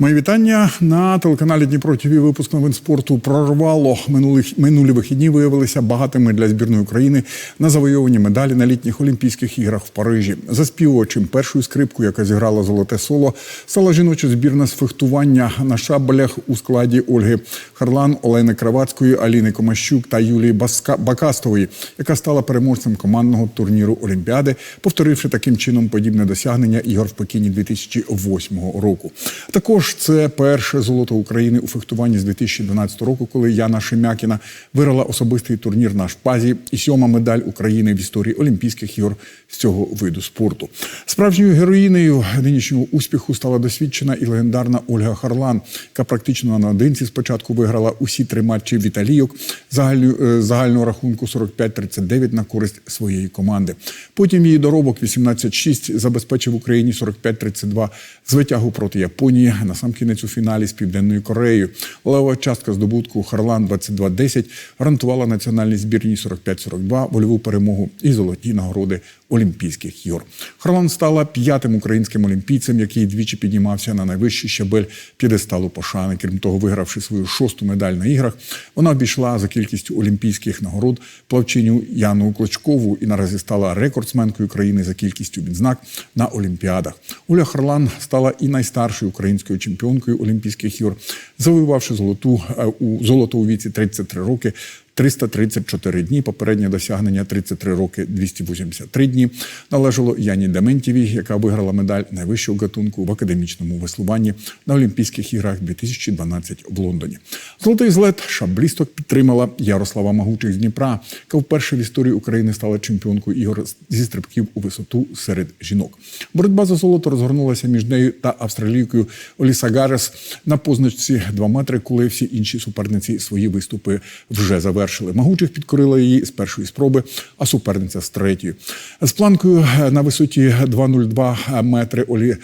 Мої вітання на телеканалі Дніпро ТВ випуск новин спорту прорвало минулих минулі вихідні. Виявилися багатими для збірної України на завойовані медалі на літніх Олімпійських іграх в Парижі. Заспівувачем першою скрипкою, яка зіграла золоте соло, стала жіноча збірна з фехтування на шабелях у складі Ольги Харлан, Олени Кравацької, Аліни Комащук та Юлії Баска Бакастової, яка стала переможцем командного турніру Олімпіади, повторивши таким чином подібне досягнення ігор в Пекіні 2008 року. Також це перше золото України у фехтуванні з 2012 року, коли Яна Шемякіна виграла особистий турнір на шпазі і сьома медаль України в історії Олімпійських ігор з цього виду спорту. Справжньою героїнею нинішнього успіху стала досвідчена і легендарна Ольга Харлан, яка практично наодинці спочатку виграла усі три матчі віталійок загальну, е, загального рахунку 45-39 на користь своєї команди. Потім її доробок 18-6 забезпечив Україні 45-32 з витягу проти Японії на сам кінець у фіналі з Південною Кореєю. Лева частка здобутку Харлан 22-10 гарантувала національній збірній 45-42 вольову перемогу і золоті нагороди Олімпійських ігор. Харлан стала п'ятим українським олімпійцем, який двічі піднімався на найвищий щабель п'єдесталу пошани. Крім того, вигравши свою шосту медаль на іграх, вона обійшла за кількістю олімпійських нагород плавчиню Яну Клочкову і наразі стала рекордсменкою країни за кількістю відзнак на Олімпіадах. Оля Харлан стала і найстаршою українською чемпіонкою Олімпійських ігор, завоювавши золоту е, у золото у віці 33 роки. 334 дні. Попереднє досягнення 33 роки 283 дні належало Яні Дементєвій, яка виграла медаль найвищого гатунку в академічному веслуванні на Олімпійських іграх 2012 в Лондоні. Золотий злет шаблісток підтримала Ярослава Магучих з Дніпра, яка вперше в історії України стала чемпіонкою ігор зі стрибків у висоту серед жінок. Боротьба за золото розгорнулася між нею та австралійкою Оліса Гарес на позначці 2 метри, коли всі інші суперниці свої виступи вже завершили завершили. Магучих підкорила її з першої спроби, а суперниця з третьої. З планкою на висоті 2,02 метри Олі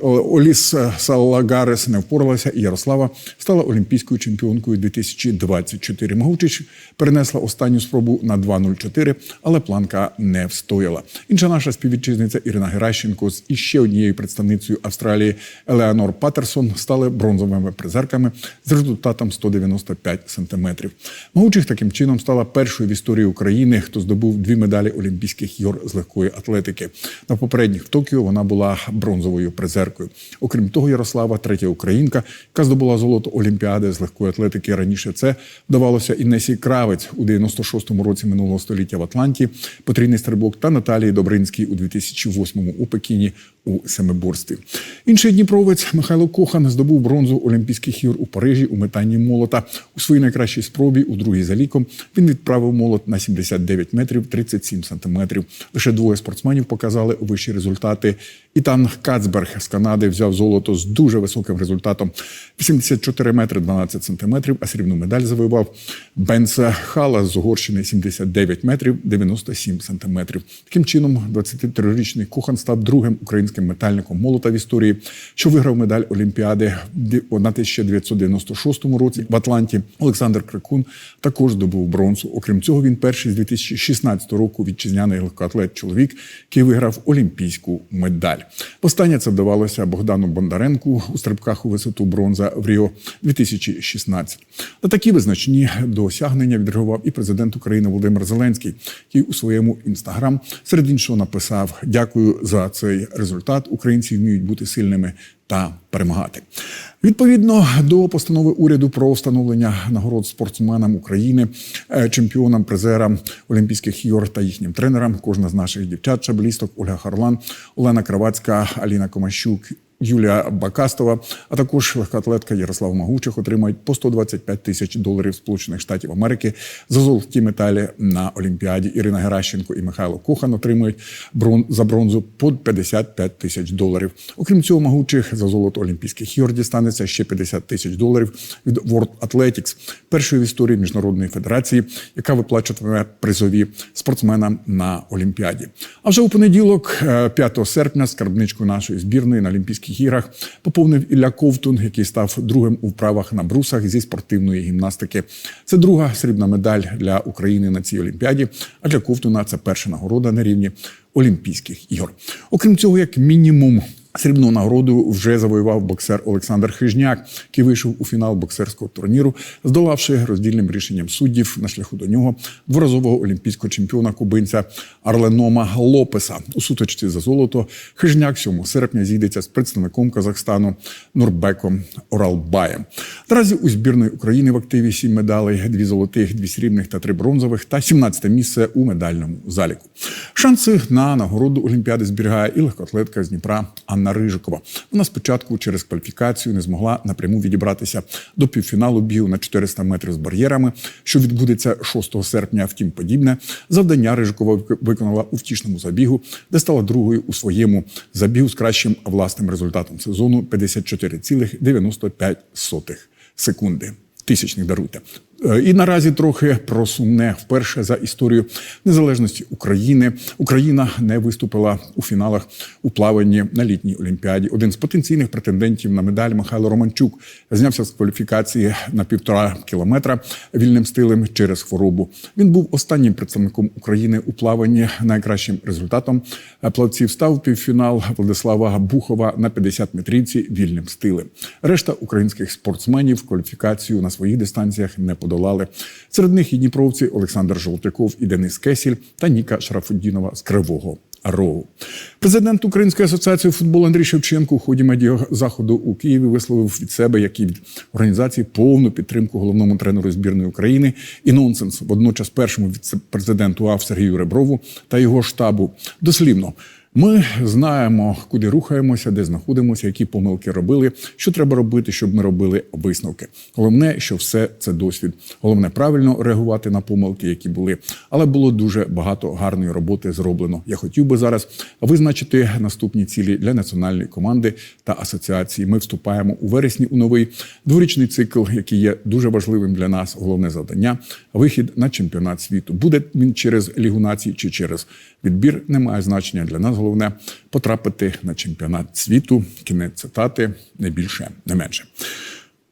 Оліс Салагарес не впоралася, і Ярослава стала олімпійською чемпіонкою 2024. Магучич перенесла останню спробу на 2,04, але планка не встояла. Інша наша співвітчизниця Ірина Геращенко з іще однією представницею Австралії Елеонор Патерсон стали бронзовими призерками з результатом 195 сантиметрів. Магучих таким чином стала першою в історії України, хто здобув дві медалі Олімпійських ігор з легкої атлетики. На попередніх в Токіо вона була бронзовою призеркою. Окрім того, Ярослава, третя українка, яка здобула золото Олімпіади з легкої атлетики. Раніше це вдавалося Інесі Кравець у 96-му році минулого століття в Атланті, потрійний стрибок та Наталії Добринській у 2008-му у Пекіні у семиборстві. Інший дніпровець Михайло Кохан здобув бронзу Олімпійських ігор у Парижі у метанні молота у своїй найкращій спробі у другій за ліком. Він відправив молот на 79 метрів 37 сантиметрів. Лише двоє спортсменів показали вищі результати. Ітан Кацберг з Канади взяв золото з дуже високим результатом 84 метри 12 сантиметрів, а срібну медаль завоював Бенса Хала з Угорщини 79 метрів 97 сантиметрів. Таким чином, 23-річний Кохан став другим українським метальником молота в історії, що виграв медаль Олімпіади на 1996 році в Атланті. Олександр Крикун також здобув бронзу. Окрім цього, він перший з 2016 року вітчизняний легкоатлет чоловік, який виграв олімпійську медаль. Останнє це вдавалося Богдану Бондаренку у стрибках у висоту бронза в Ріо 2016. На такі визначні досягнення відреагував і президент України Володимир Зеленський, який у своєму інстаграм серед іншого написав: Дякую за цей результат. Українці вміють бути сильними та перемагати. Відповідно до постанови уряду про встановлення нагород спортсменам України, е, чемпіонам, призерам Олімпійських ігор та їхнім тренерам. Кожна з наших дівчат, шаблісток Ольга Харлан, Олена Кравацька, Аліна Комащук. Юлія Бакастова, а також легкоатлетка Ярослав Магучих отримають по 125 тисяч доларів Сполучених Штатів Америки за золоті медалі на Олімпіаді. Ірина Геращенко і Михайло Кохан отримують брон за бронзу по 55 тисяч доларів. Окрім цього, Магучих за золото Олімпійських ігор дістанеться ще 50 тисяч доларів від World Athletics, першої в історії міжнародної федерації, яка виплачуватиме призові спортсменам на Олімпіаді. А вже у понеділок, 5 серпня, скарбничку нашої збірної на Олімпійській Олімпійських іграх поповнив Ілля Ковтун, який став другим у вправах на брусах зі спортивної гімнастики. Це друга срібна медаль для України на цій олімпіаді. А для Ковтуна це перша нагорода на рівні Олімпійських ігор. Окрім цього, як мінімум. Срібну нагороду вже завоював боксер Олександр Хижняк, який вийшов у фінал боксерського турніру, здолавши роздільним рішенням суддів на шляху до нього дворазового олімпійського чемпіона кубинця Арленома Лопеса. У сутичці за золото Хижняк 7 серпня зійдеться з представником Казахстану Нурбеком Оралбаєм. Наразі у збірної України в активі сім медалей: дві золотих, дві срібних та три бронзових, та 17 місце у медальному заліку. Шанси на нагороду Олімпіади зберігає і легкоатлетка з Дніпра Анна Рижикова. Вона спочатку через кваліфікацію не змогла напряму відібратися до півфіналу бігу на 400 метрів з бар'єрами, що відбудеться 6 серпня. Втім, подібне завдання Рижикова виконала у втішному забігу, де стала другою у своєму забігу з кращим власним результатом сезону 54,95 секунди. Тисячних даруйте. Е, І наразі трохи про сумне. Вперше за історію незалежності України Україна не виступила у фіналах у плаванні на літній олімпіаді. Один з потенційних претендентів на медаль Михайло Романчук знявся з кваліфікації на півтора кілометра вільним стилем через хворобу. Він був останнім представником України у плаванні. Найкращим результатом плавців став півфінал Владислава Бухова на 50 метрівці вільним стилем. Решта українських спортсменів кваліфікацію на своїх дистанціях не подолали. Серед них і дніпровці Олександр Жолтиков і Денис Кесіль та Ніка Шарафуддінова з Кривого. Рогу. Президент Української асоціації футболу Андрій Шевченко у ході медіазаходу у Києві висловив від себе, як і від організації, повну підтримку головному тренеру збірної України і нонсенс водночас першому віце-президенту АВ Сергію Реброву та його штабу. Дослівно. Ми знаємо, куди рухаємося, де знаходимося, які помилки робили, що треба робити, щоб ми робили висновки. Головне, що все це досвід. Головне правильно реагувати на помилки, які були. Але було дуже багато гарної роботи зроблено. Я хотів би зараз визначити наступні цілі для національної команди та асоціації. Ми вступаємо у вересні у новий дворічний цикл, який є дуже важливим для нас. Головне завдання вихід на чемпіонат світу. Буде він через лігу націй чи через відбір, не має значення для нас. Головне потрапити на чемпіонат світу. Кінець цитати не більше, не менше.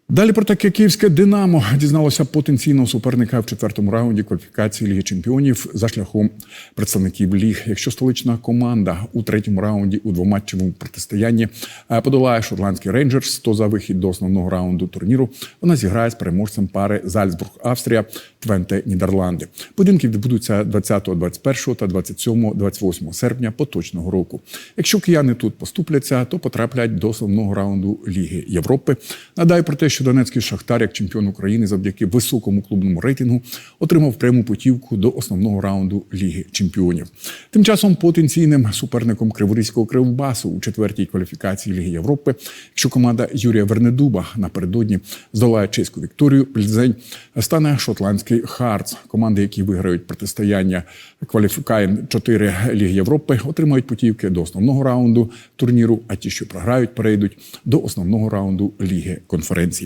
Далі про таке київське Динамо дізналося потенційного суперника в четвертому раунді кваліфікації Ліги Чемпіонів за шляхом представників ліг. Якщо столична команда у третьому раунді у двоматчевому протистоянні е, подолає шотландський рейнджерс, то за вихід до основного раунду турніру вона зіграє з переможцем пари Зальцбург, Австрія, Твенте, Нідерланди. Поєдинки відбудуться 20, 21 та 27, 28 серпня поточного року. Якщо кияни тут поступляться, то потраплять до основного раунду Ліги Європи. Нагадаю про те, що Донецький Шахтар, як чемпіон України, завдяки високому клубному рейтингу, отримав пряму путівку до основного раунду Ліги Чемпіонів. Тим часом потенційним суперником Криворізького Кривбасу у четвертій кваліфікації Ліги Європи, якщо команда Юрія Вернедуба напередодні здолає чеську Вікторію, Пльзень стане шотландський Хартс. Команди, які виграють протистояння кваліфікаєм 4 Ліги Європи, отримають путівки до основного раунду турніру. А ті, що програють, перейдуть до основного раунду Ліги конференції.